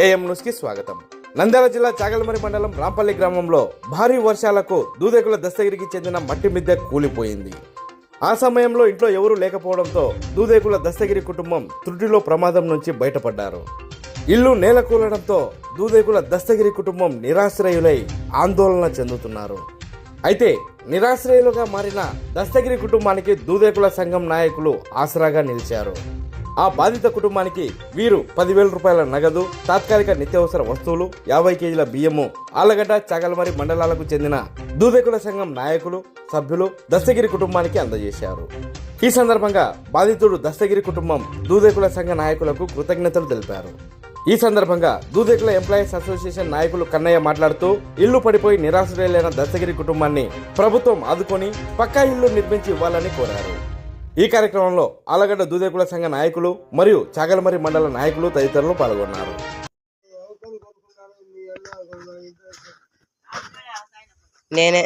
AM న్యూస్కి స్వాగతం. నంద్యాల జిల్లా చాగలమరి మండలం రాంపల్లి గ్రామంలో భారీ వర్షాలకు దూదేకుల దస్తగిరికి చెందిన మట్టి మిద్దె కూలిపోయింది. ఆ సమయంలో ఇంట్లో ఎవరూ లేకపోవడంతో దూదేకుల దస్తగిరి కుటుంబం త్రుటిలో ప్రమాదం నుంచి బయటపడ్డారు. ఇల్లు నేల కూలడంతో దూదేకుల దస్తగిరి కుటుంబం నిరాశ్రయులై ఆందోళన చెందుతున్నారు. అయితే నిరాశ్రయులుగా మారిన దస్తగిరి కుటుంబానికి దూదేకుల సంఘం నాయకులు ఆసరాగా నిలిచారు. ఆ బాధిత కుటుంబానికి వీరు పదివేల రూపాయల నగదు తాత్కాలిక నిత్యావసర వస్తువులు యాభై కేజీల బియ్యము ఆలగడ్డ చాగలమరి మండలాలకు చెందిన దూదేకుల సంఘం నాయకులు సభ్యులు దస్తగిరి కుటుంబానికి అందజేశారు. ఈ సందర్భంగా బాధితుడు దస్తగిరి కుటుంబం దూదేకుల సంఘ నాయకులకు కృతజ్ఞతలు తెలిపారు. ఈ సందర్భంగా దూదేకుల ఎంప్లాయీస్ అసోసియేషన్ నాయకులు కన్నయ్య మాట్లాడుతూ ఇల్లు పడిపోయి నిరాశ్రయలైన దస్తగిరి కుటుంబాన్ని ప్రభుత్వం ఆదుకొని పక్కా ఇల్లు నిర్మించి ఇవ్వాలని కోరారు. ఈ కార్యక్రమంలో ఆలగడ్డ దూదేకుల సంఘ నాయకులు మరియు చాగలమరి మండల నాయకులు తదితరులు పాల్గొన్నారు. నేనే.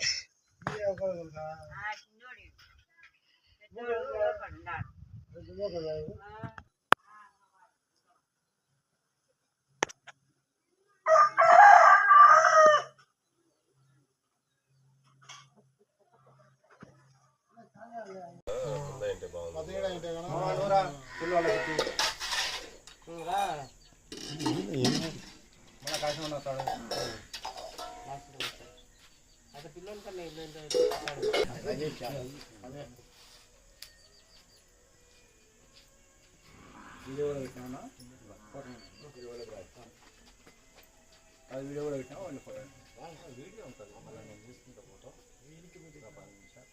అది వీడియో కూడా పెట్టినా వాళ్ళు వీడియో ఉంటుంది మళ్ళీ నేను తీసుకుంటా ఫోటో వీడికి మీకు పది నిమిషాలు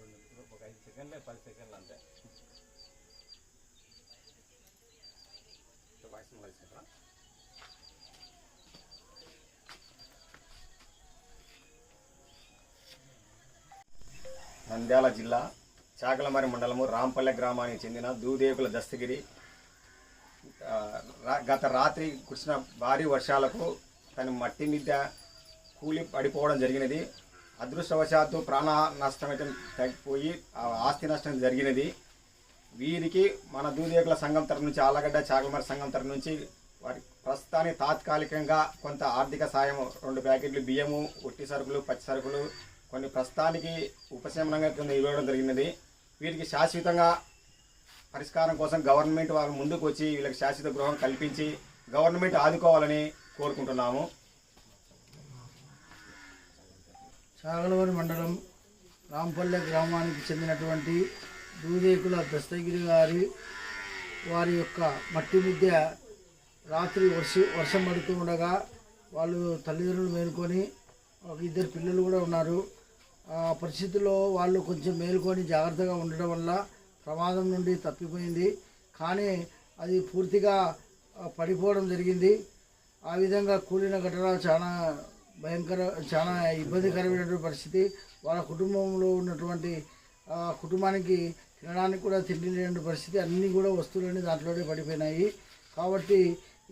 రెండు ఒక ఐదు సెకండ్లే పది సెకండ్లు అంతే. నంద్యాల జిల్లా చాకలమరి మండలము రాంపల్లె గ్రామానికి చెందిన దూదేకుల దస్తగిరి. గత రాత్రి కురిసిన భారీ వర్షాలకు తన మట్టి మీద కూలి పడిపోవడం జరిగినది. అదృష్టవశాత్తు ప్రాణ నష్టం అయితే తగ్గిపోయి ఆస్తి నష్టం జరిగినది. వీరికి మన దూదేకుల సంఘం తరఫు నుంచి ఆలగడ్డ చాకలమరి సంఘం తరఫు నుంచి వారి ప్రస్తుతానికి తాత్కాలికంగా కొంత ఆర్థిక సాయం రెండు ప్యాకెట్లు బియ్యము ఉట్టి సరుకులు పచ్చి సరుకులు కొన్ని ప్రస్తుతానికి ఉపశమనంగా కింద ఇవ్వడం జరిగినది. వీరికి శాశ్వతంగా పరిష్కారం కోసం గవర్నమెంట్ వాళ్ళు ముందుకు వచ్చి వీళ్ళకి శాశ్వత గృహం కల్పించి గవర్నమెంట్ ఆదుకోవాలని కోరుకుంటున్నాము. చాగలవరి మండలం రాంపల్లె గ్రామానికి చెందినటువంటి దూదేకుల దస్తగిరి గారి వారి యొక్క మట్టి మధ్య రాత్రి వర్ష వర్షం పడుతూ ఉండగా వాళ్ళు తల్లిదండ్రులు మేలుకొని ఒక ఇద్దరు పిల్లలు కూడా ఉన్నారు. ఆ పరిస్థితుల్లో వాళ్ళు కొంచెం మేలుకొని జాగ్రత్తగా ఉండడం వల్ల ప్రమాదం నుండి తప్పిపోయింది. కానీ అది పూర్తిగా పడిపోవడం జరిగింది. ఆ విధంగా కూలిన ఘటన చాలా భయంకర చాలా ఇబ్బందికరమైనటువంటి పరిస్థితి. వాళ్ళ కుటుంబంలో ఉన్నటువంటి కుటుంబానికి తినడానికి కూడా తిండి లేని పరిస్థితి అన్నీ కూడా వస్తువులన్నీ దాంట్లోనే పడిపోయినాయి. కాబట్టి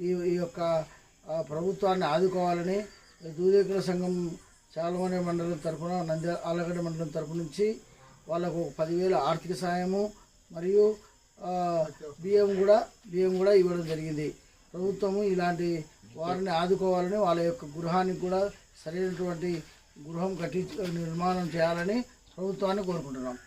ఈ ఈ యొక్క ప్రభుత్వాన్ని ఆదుకోవాలని దూదేకుల సంఘం చాలమనే మండలం తరఫున నంద ఆలగడ్డ మండలం తరపు నుంచి వాళ్ళకు పదివేల ఆర్థిక సాయము మరియు బియ్యం కూడా బియ్యం కూడా ఇవ్వడం జరిగింది. ప్రభుత్వము ఇలాంటి వారిని ఆదుకోవాలని వాళ్ళ యొక్క గృహానికి కూడా సరైనటువంటి గృహం కట్టించ నిర్మాణం చేయాలని ప్రభుత్వాన్ని కోరుకుంటున్నాం.